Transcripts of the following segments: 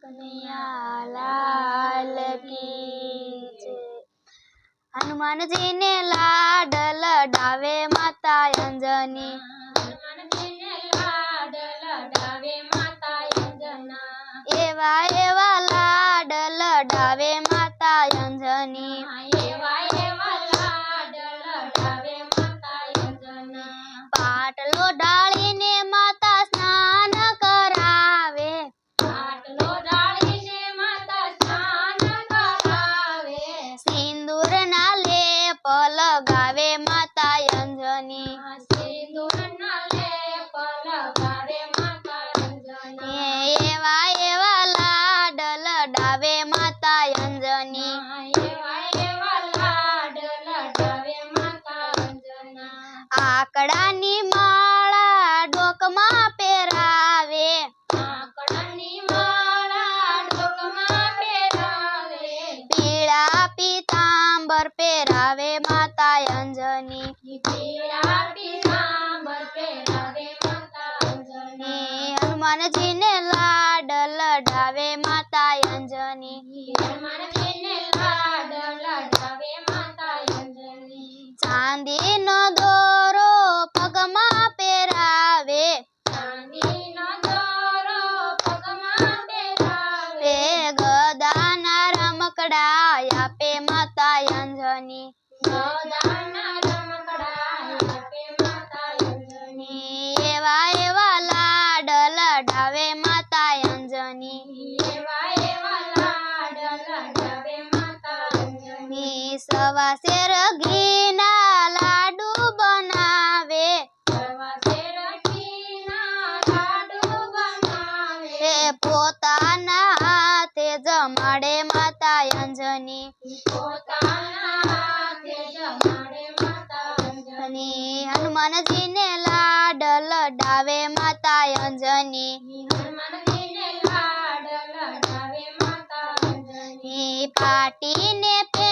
કનૈયા લાલ કી જય. હનુમાનજીને લાડ લડાવે માતા અંજની એવા એવા લાડ લડાવે હનુમાનજીને લાડ લડાવે માતા અંજની. ચાંદી લાડ લડાવે માતા અંજની. ચાંદીનો દોરો પગમાં પહેરાવે. ગદાના રમકડા અંજની સવા શેર ઘીના લાડુ બનાવે. એ પોતાના હાથે જમાડે માતા અંજની. હનુમાનજીને લાડ લડાવે માતા અંજની. પાટીને પ્રેમ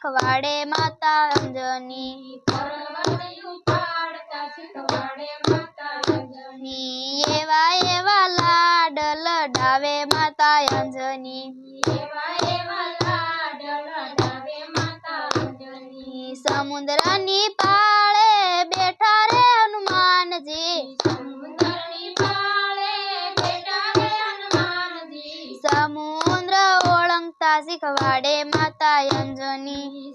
શીખવાડે માતા અંજની એવા એવા લાડ લડાવે માતા અંજની સમુદ્રની પાળે બેઠા રે હનુમાનજી. સમુદ્રની પાળે બેઠા રે હનુમાનજી. સમુદ્ર ઓળંગતા શીખવાડે માતા અંજની.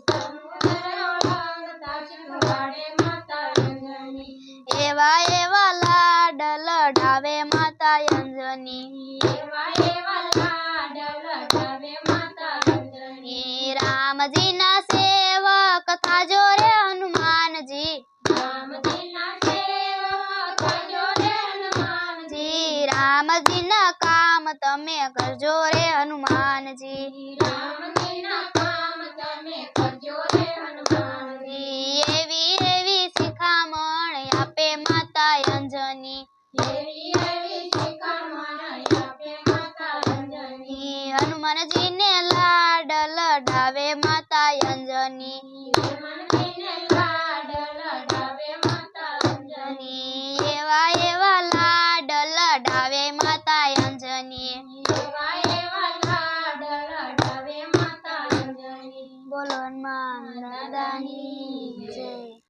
એવા એવા લાડ લડાવે માતા અંજની. રામજીના સેવક થાજો રે હનુમાનજી. રામજીના તમે કરજો રે હનુમાનજી.